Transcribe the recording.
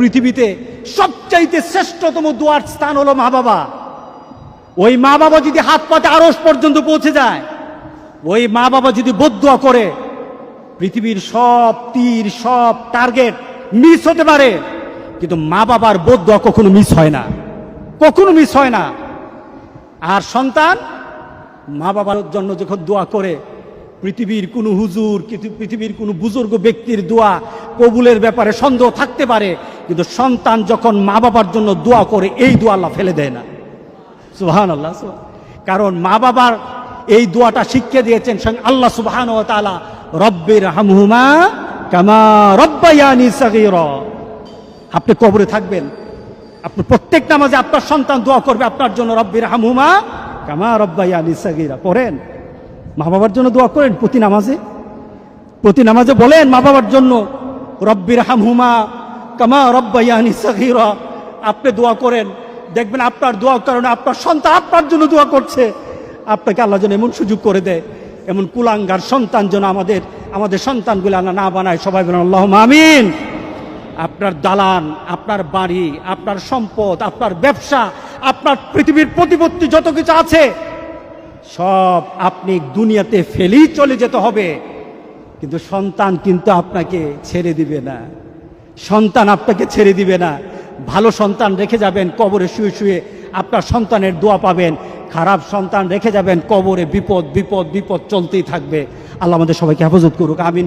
পৃথিবীতে সবচাইতে শ্রেষ্ঠতম দুয়ার স্থান হলো মা বাবা। ওই মা বাবা যদি হাত পাতে আরস পর্যন্ত পৌঁছে যায়, ওই মা বাবা যদি বদুয়া করে, পৃথিবীর সব তীর, সব টার্গেট মিস হতে পারে। কিন্তু মা বাবার বদুয়া কখনো মিস হয় না। কখনো মিস হয় না। আর সন্তান, মা বাবার জন্য যখন দোয়া করে, পৃথিবীর কোনো হুজুর, পৃথিবীর কোনো বুজুর্গ ব্যক্তির দোয়া কবুলের ব্যাপারে সন্দেহ থাকতে পারে। কিন্তু সন্তান যখন মা বাবার জন্য দোয়া করে, এই দোয়া আল্লাহ ফেলে দেয় না। সুহান আল্লাহ কারণ মা বাবার এই দোয়াটা শিখিয়ে দিয়েছেন স্বয়ং আল্লাহ সুবহান ও তাআলা রব্বির হামহুমা কামা সাগীরা। আপনি কবরে থাকবেন। আপনি প্রত্যেক নামাজে আপনার সন্তান দোয়া করবে আপনার জন্য রব্বির হামহুমা কামা রব্বায়ানি সাগীরা। পড়েন। মা বাবার জন্য দোয়া করেন প্রতি নামাজে। প্রতি নামাজে বলেন মা বাবার জন্য রব্বির হামহুমা কামা রব্বায়ানি সাগীরা। আপনি দোয়া করেন, দেখবেন আপনার দোয়ার কারণে আপনার সন্তান আপনার জন্য দোয়া করছে। আপনাকে আল্লাহ যেন এমন সুযোগ করে দেয়, এমন কুলাঙ্গার সন্তান যেন আমাদের আমাদের সন্তানগুলো আল্লাহ না বানায়। সবাই বলেন আল্লাহ মামিন আপনার দালান, আপনার বাড়ি, আপনার সম্পদ, আপনার ব্যবসা, আপনার পৃথিবীর প্রতিপত্তি যত কিছু আছে, সব আপনি দুনিয়াতে ফেলেই চলে যেতে হবে। কিন্তু সন্তান কিন্তু আপনাকে ছেড়ে দিবে না। সন্তান আপনাকে ছেড়ে দিবে না। ভালো সন্তান রেখে যাবেন, কবরে শুয়ে শুয়ে আপনার সন্তানের দোয়া পাবেন। খারাপ সন্তান রেখে যাবেন, কবরে বিপদ বিপদ বিপদ চলতেই থাকবে। আল্লাহ আমাদের সবাইকে হেফাজত করুক, আমিন।